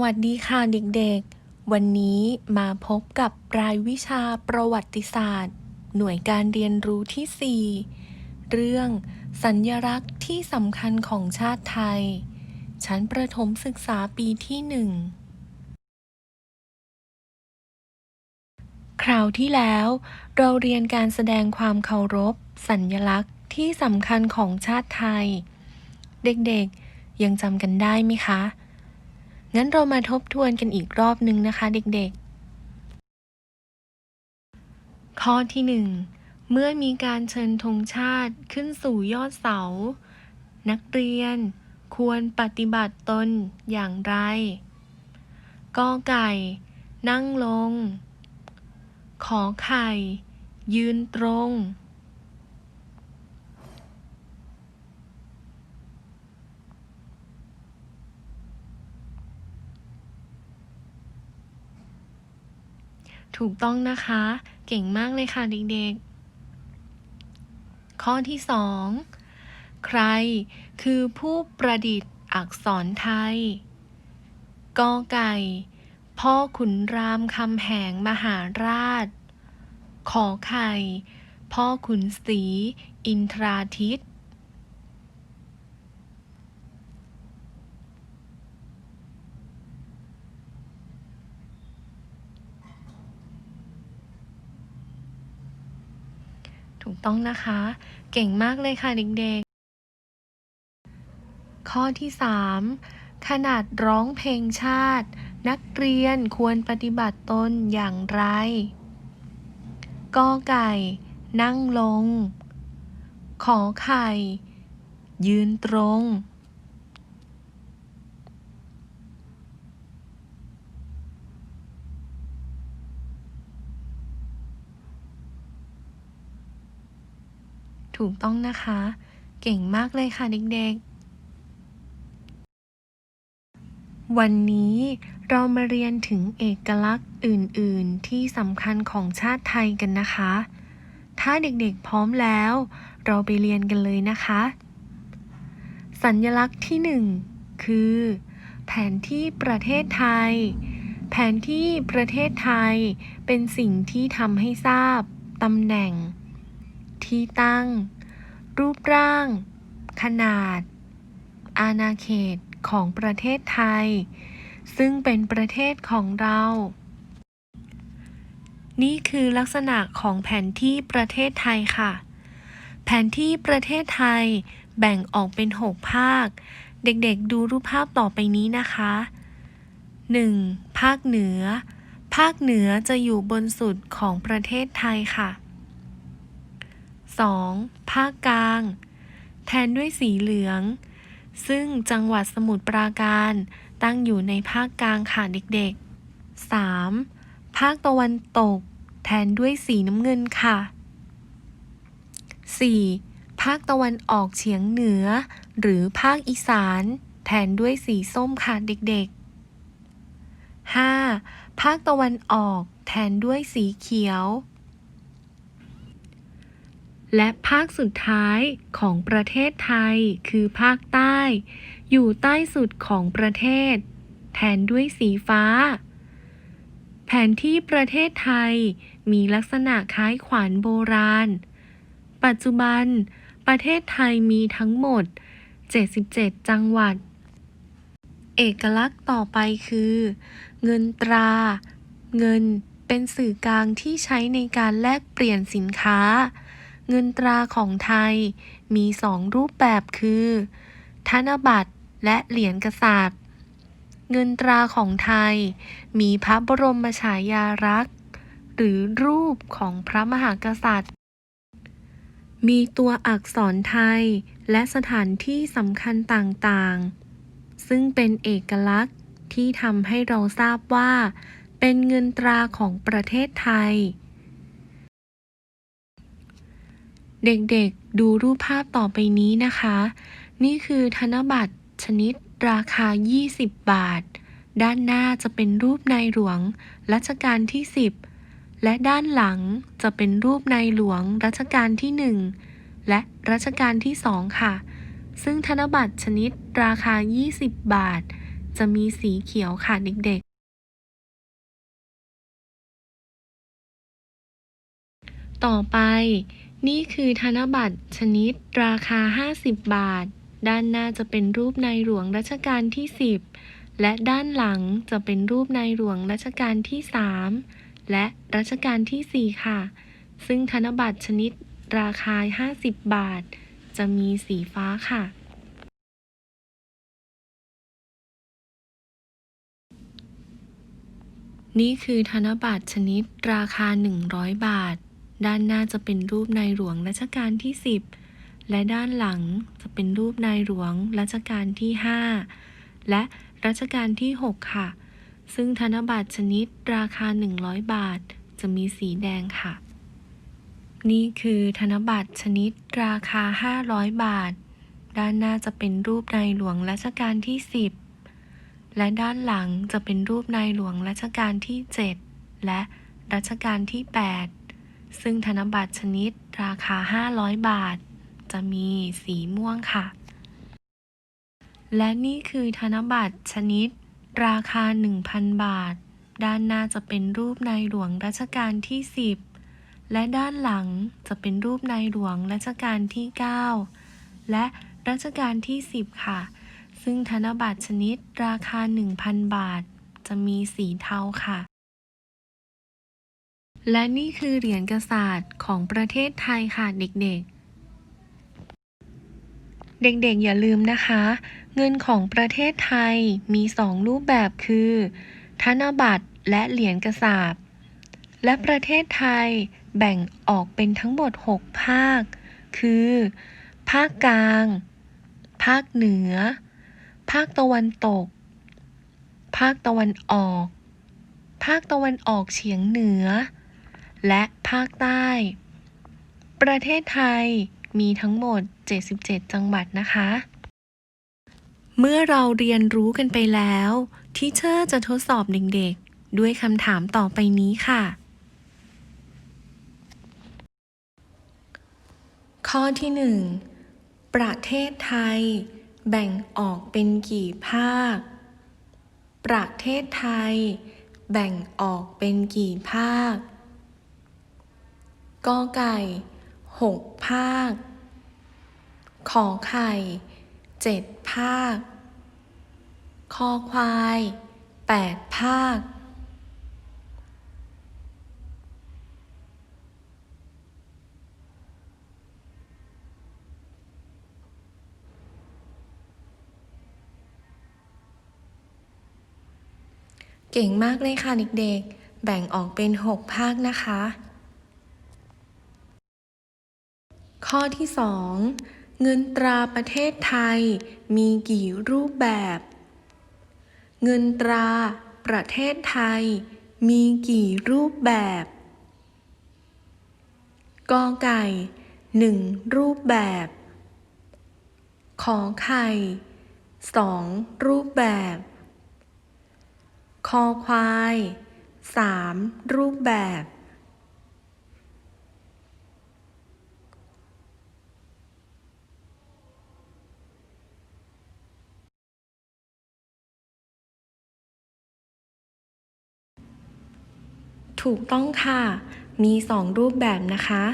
สวัสดีค่ะเด็กๆ วันนี้มาพบกับรายวิชาประวัติศาสตร์ หน่วยการเรียนรู้ที่ 4 เรื่องสัญญลักษณ์ที่สำคัญของชาติไทย ชั้นประถมศึกษาปีที่หนึ่งคราวที่แล้ว เราเรียนการแสดงความเคารพ สัญญลักษณ์ที่สำคัญของชาติไทย เด็กๆ ยังจำกันได้ไหมคะ งั้นเรามาทบทวนกันอีกรอบนึงนะคะเด็กๆ ข้อที่หนึ่งเมื่อมีการเชิญธงชาติขึ้นสู่ยอดเสา นักเรียนควรปฏิบัติตนอย่างไรกอไก่ นั่งลง ขอไข่ ยืนตรง ถูกต้องนะคะ เก่งมากเลยค่ะเด็กๆ ข้อที่สองใครคือผู้ประดิษฐ์อักษรไทยกอไก่ พ่อขุนรามคำแหงมหาราช ขอไข่ พ่อขุนศรีอินทราทิต ถูกต้องนะคะ เก่งมากเลยค่ะเด็กๆ ข้อที่ 3 ขนาดร้องเพลงชาติ นักเรียนควรปฏิบัติตนอย่างไรกอไก่ นั่งลง ขอไข่ ยืนตรง ถูกต้องนะคะ เก่งมากเลยค่ะเด็กๆ วันนี้เรามาเรียนถึงเอกลักษณ์อื่นๆ ที่สำคัญของชาติไทยกันนะคะ ถ้าเด็กๆพร้อมแล้ว เราไปเรียนกันเลยนะคะ สัญลักษณ์ที่หนึ่งคือ แผนที่ประเทศไทย แผนที่ประเทศไทยเป็นสิ่งที่ทำให้ทราบตำแหน่ง ที่ตั้ง รูปร่าง ขนาด อาณาเขตของประเทศไทย ซึ่งเป็นประเทศของเรา นี่คือลักษณะของแผนที่ประเทศไทยค่ะ แผนที่ประเทศไทยแบ่งออกเป็น 6 ภาค เด็กๆดูรูปภาพต่อไปนี้นะคะ 1. ภาคเหนือ ภาคเหนือจะอยู่บนสุดของประเทศไทยค่ะ 2. ภาคกลาง แทนด้วยสีเหลือง ซึ่งจังหวัดสมุทรปราการ ตั้งอยู่ในภาคกลางค่ะเด็กๆ 3. ภาคตะวันตก แทนด้วยสีน้ำเงินค่ะ 4. ภาคตะวันออกเฉียงเหนือ หรือภาคอีสาน แทนด้วยสีส้มค่ะเด็กๆ 5. ภาคตะวันออกแทนด้วยสีเขียว และภาคสุดท้ายของประเทศไทยคือภาคใต้ อยู่ใต้สุดของประเทศ แทนด้วยสีฟ้า แผนที่ประเทศไทยมีลักษณะคล้ายขวานโบราณ ปัจจุบัน ประเทศไทยมีทั้งหมด 77 จังหวัด เอกลักษณ์ต่อไปคือ เงินตรา เงินเป็นสื่อกลางที่ใช้ในการแลกเปลี่ยนสินค้า เงินตราของไทยมีสองรูปแบบคือ ธนบัตรและเหรียญกษัตริย์เงินตราของไทย มีพระบรมฉายาลักษณ์ หรือรูปของพระมหากษัตริย์ มีตัวอักษรไทยและสถานที่สำคัญต่างๆ ซึ่งเป็นเอกลักษณ์ที่ทำให้เราทราบว่า เป็นเงินตราของประเทศไทย เด็กๆ ดูรูปภาพต่อไปนี้นะคะ นี่คือธนบัตรชนิดราคา 20 บาท ด้านหน้าจะเป็นรูปนายหลวงรัชกาลที่ 10 และด้านหลังจะเป็นรูปนายหลวงรัชกาลที่ 1 และรัชกาลที่ 2 ค่ะ ซึ่งธนบัตรชนิดราคา 20 บาท จะมีสีเขียวค่ะเด็กๆต่อไป นี่คือธนบัตรชนิดราคา 50 บาท ด้านหน้าจะเป็นรูปในหลวงรัชกาลที่ 10 และด้านหลังจะเป็นรูปในหลวงรัชกาลที่ 3 และรัชกาลที่ 4 ค่ะ ซึ่งธนบัตรชนิดราคา 50 บาท จะมีสีฟ้าค่ะ นี่คือธนบัตรชนิดราคา 100 บาท ด้านหน้าจะเป็นรูปในหลวงรัชกาลที่ 10 และด้านหลังจะเป็นรูปในหลวงรัชกาลที่ 5 และรัชกาลที่ 6 ค่ะ ซึ่งธนบัตรชนิดราคา 100 บาท จะมีสีแดงค่ะ นี่คือธนบัตรชนิดราคา 500 บาท ด้านหน้าจะเป็นรูปในหลวงรัชกาลที่ 10 และด้านหลังจะเป็นรูปในหลวงรัชกาลที่ 7 และรัชกาลที่ 8 ซึ่งธนบัตรชนิดราคา 500 บาท จะมีสีม่วงค่ะ และนี่คือธนบัตรชนิด ราคา 1,000 บาท ด้านหน้าจะเป็นรูปในหลวงรัชกาลที่ 10 และด้านหลังจะเป็นรูปในหลวงรัชกาลที่ 9 และรัชกาลที่ 10 ค่ะ ซึ่งธนบัตรชนิดราคา 1,000 บาท จะมีสีเทาค่ะ และนี่คือเหรียญกระสาดของประเทศไทยค่ะเด็กๆ เด็กๆอย่าลืมนะคะ เงินของประเทศไทยมีสองรูปแบบคือ ธนบัตรและเหรียญกระสาบ และประเทศไทยแบ่งออกเป็นทั้งหมด 6 ภาค คือ ภาคกลาง ภาคเหนือ ภาคตะวันตก ภาคตะวันออก ภาคตะวันออกเฉียงเหนือ และภาคใต้ ประเทศไทยมีทั้งหมด 77 จังหวัดนะคะ เมื่อเราเรียนรู้กันไปแล้วทีเชอร์จะทดสอบเด็กๆ ด้วยคำถามต่อไปนี้ค่ะ ข้อที่หนึ่งประเทศไทย แบ่งออกเป็นกี่ภาค ประเทศไทย แบ่งออกเป็นกี่ภาค กอไก่หกภาค ขอไข่เจ็ดภาค คอควายแปดภาค เก่งมากเลยค่ะเด็กๆ แบ่งออกเป็น 6 ภาคนะคะ ข้อที่ 2 เงินตราประเทศไทยมีกี่รูปแบบ เงินตราประเทศไทยมีกี่รูปแบบกอไก่หนึ่งรูปแบบ ขอไข่สองรูปแบบ คอควายสามรูปแบบ ถูกต้องค่ะ มีสองรูปแบบนะคะ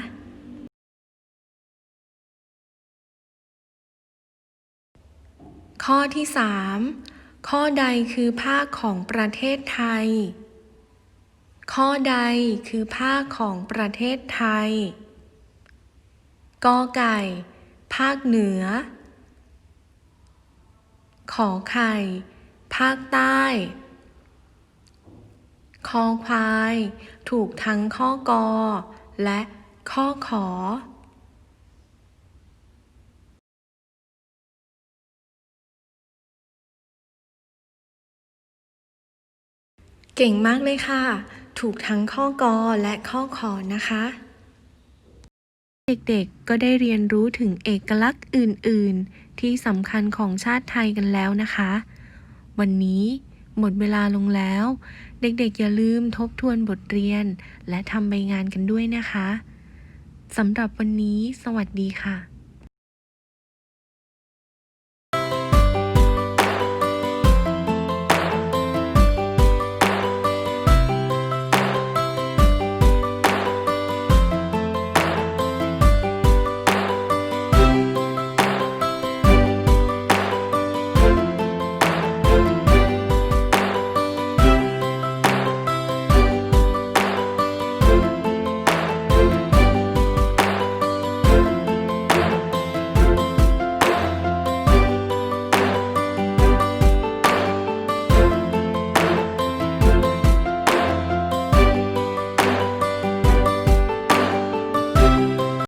ข้อที่ 3 ข้อใดคือภาคของประเทศไทย ข้อใดคือภาคของประเทศไทยกอไก่ ภาคเหนือ ขอไข่ ภาคใต้ คอควาย ถูกทั้งข้อกอ และข้อขอ เก่งมากเลยค่ะ ถูกทั้งข้อกอและข้อขอนะคะ เด็กๆก็ได้เรียนรู้ถึงเอกลักษณ์อื่น ๆ ที่สำคัญของชาติไทยกันแล้วนะคะ วันนี้ หมดเวลาลงแล้ว เด็กๆอย่าลืมทบทวนบทเรียน และทำใบงานกันด้วยนะคะสำหรับวันนี้ สวัสดีค่ะ